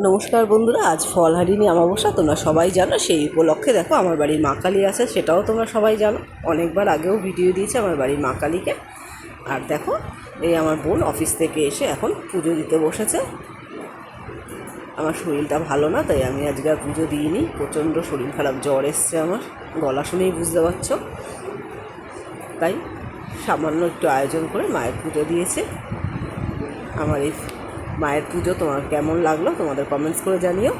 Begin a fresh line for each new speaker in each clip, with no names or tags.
নমস্কার বন্ধুরা, আজ ফলহারিণী অমাবস্যা, তোমরা সবাই জানো, সেই উপলক্ষে দেখো আমার বাড়ির মা কালী আছে, সেটাও তোমরা সবাই জানো। অনেকবার আগেও ভিডিও দিয়েছে আমার বাড়ির মা কালীকে। আর দেখো, এই আমার বোন অফিস থেকে এসে এখন পুজো দিতে বসেছে। আমার শরীরটা ভালো না, তাই আমি আজকে আর পুজো দিইনি। প্রচণ্ড শরীর খারাপ, জ্বর এসছে আমার, গলা শুনেই বুঝতে পারছ। তাই সামান্য একটু আয়োজন করে মায়ের পুজো দিয়েছে। আমার এই মায়ের পুজো তোমার কেমন লাগল তোমাদের কমেন্টস করে জানিও।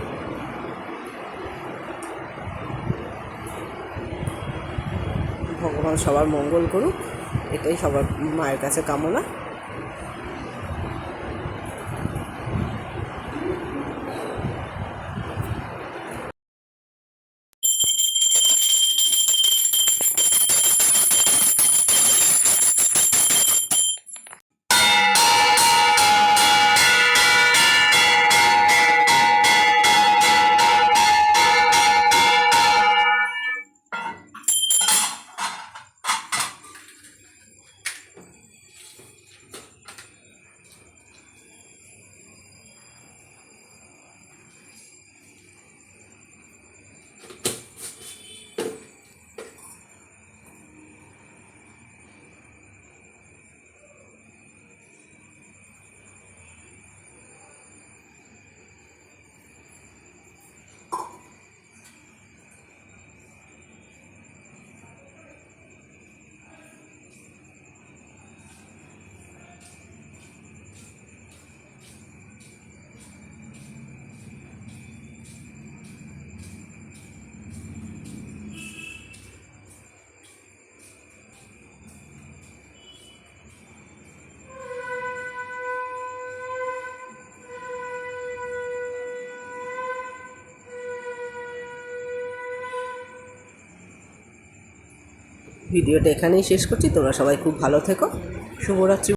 ভগবান সবার মঙ্গল করুক, এটাই সবার মায়ের কাছে কামনা। ভিডিওটা এখানেই শেষ করছি। তোমরা সবাই খুব ভালো থেকো। শুভরাত্রি।